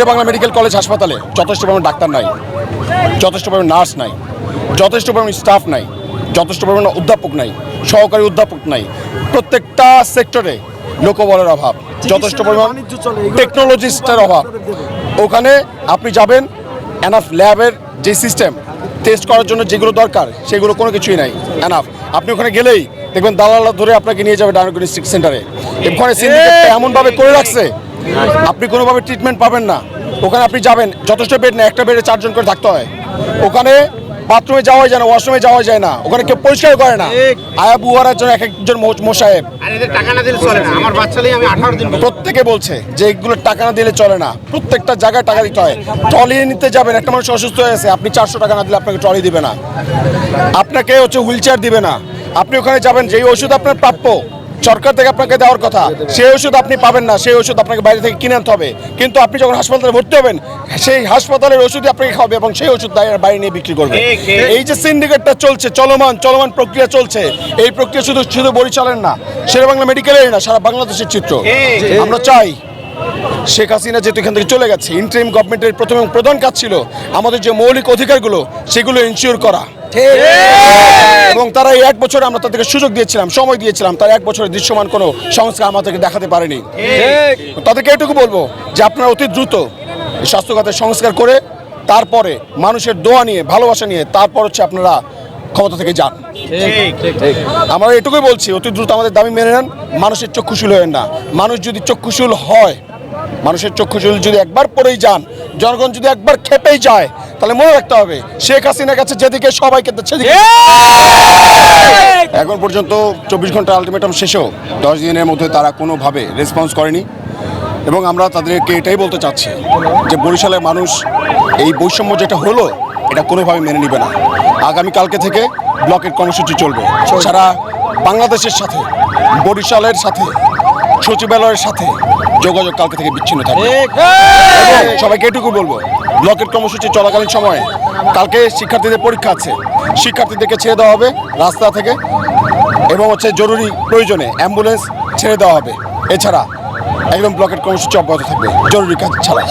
Sherebangla medical college হাসপাতালে যথেষ্ট পরিমাণ ডাক্তার নাই যথেষ্ট পরিমাণ নার্স নাই যথেষ্ট পরিমাণ স্টাফ নাই যথেষ্ট পরিমাণ অধ্যাপক নাই সহকারী অধ্যাপক নাই। প্রত্যেকটা সেক্টরে লোকবলের অভাব যথেষ্ট পরিমাণ টেকনোলজিস্টের অভাব। ওখানে আপনি যাবেন এনাফ ল্যাবের যে সিস্টেম টেস্ট করার জন্য যেগুলো দরকার সেগুলো কোনো কিছুই নাই এনাফ আপনি ওখানে গেলেই দেখবেন দালালা ধরে আপনাকে নিয়ে যাবে ডায়াগনস্টিক সেন্টারে। ওখানে সিন্ডিকেটটা এমনভাবে করে রাখছে আপনি কোনোভাবে ট্রিটমেন্ট পাবেন না। ওখানে আপনি যাবেন যথেষ্ট বেড না একটা বেডে চারজন করে থাকতে হয়। ওখানে বাথরুমে যাওয়া যায় না ওয়াশরুমে যাওয়া যায় না। ওখানে কেউ পরিষ্কার করে না। আয়া বুয়ারার জন্য এক একজন মোসাহেব প্রত্যেকে বলছে যে এগুলো টাকা না দিলে চলে না। প্রত্যেকটা জায়গায় টাকা দিতে হয়। ট্রলি নিতে যাবেন একটা মানুষ অসুস্থ হয়ে আছে আপনি চারশো টাকা না দিলে আপনাকে ট্রলি দিবে না। আপনাকে হচ্ছে হুইল চেয়ার দিবে না। আপনি ওখানে যাবেন যেই ওষুধ আপনার প্রাপ্য সরকার থেকে আপনাকে দেওয়ার কথা। সেই ওষুধ আপনি পাবেন না সেই ওষুধ আপনাকে বাইরে থেকে কিনে আনতে হবে। কিন্তু আপনি যখন হাসপাতালে ভর্তি হবেন সেই হাসপাতালের ওষুধই আপনাকে খাওয়াবে এবং সেই ওষুধ বাইরে- নিয়ে বিক্রি করবে। এই যে সিন্ডিকেটটা চলছে চলমান চলমান প্রক্রিয়া চলছে এই প্রক্রিয়া শুধু শুধু বরিশালের না সেরা শেরেবাংলা মেডিকেলের না সারা বাংলাদেশের চিত্র। আমরা চাই শেখ হাসিনা যেহেতু এখান থেকে চলে গেছে ইন্টারিম গভর্নমেন্টের প্রথম প্রধান কাজ ছিল আমাদের যে মৌলিক অধিকারগুলো সেগুলো ইনশিওর করা। এবং তারা এই এক বছর আমরা তাদেরকে সুযোগ দিয়েছিলাম সময় দিয়েছিলাম। তার এক বছরের দৃশ্যমান কোনো সংস্কার আমাদেরকে দেখাতে পারেনি। তাদেরকে এটুকু বলব যে আপনারা অতি দ্রুত এই স্বাস্থ্য খাতের সংস্কার করে তারপরে মানুষের দোয়া নিয়ে ভালোবাসা নিয়ে তারপর হচ্ছে আপনারা ক্ষমতা থেকে যান। আমরা এটুকুই বলছি অতি দ্রুত আমাদের দাবি মেনে নেন মানুষের চক্ষুশূল হয়েন না। মানুষ যদি চক্ষুশূল হয় মানুষের চক্ষুশূল যদি একবার পড়েই যান জনগণ যদি একবার খেপেই যায় তাহলে মনে রাখতে হবে শেখ হাসিনার কাছে যেদিকে সবাইকে সেদিকে এখন পর্যন্ত চব্বিশ ঘণ্টা আলটিমেটাম শেষেও দশ দিনের মধ্যে তারা কোনোভাবে রেসপন্স করেনি। এবং আমরা তাদেরকে এটাই বলতে চাচ্ছি যে বরিশালের মানুষ এই বৈষম্য যেটা হলো এটা কোনোভাবে মেনে নেবে না। আগামীকালকে থেকে ব্লকের কর্মসূচি চলবে। সারা বাংলাদেশের সাথে বরিশালের সাথে সচিবালয়ের সাথে যোগাযোগ কালকে থেকে বিচ্ছিন্ন থাকবে। সবাইকে এটুকু বলব ব্লকের কর্মসূচি চলাকালীন সময়ে কালকে শিক্ষার্থীদের পরীক্ষা আছে। শিক্ষার্থীদেরকে ছেড়ে দেওয়া হবে রাস্তা থেকে এবং হচ্ছে জরুরি প্রয়োজনে অ্যাম্বুলেন্স ছেড়ে দেওয়া হবে। এছাড়া একদম ব্লকের কর্মসূচি অব্যাহত থাকবে জরুরি কাজ ছাড়া।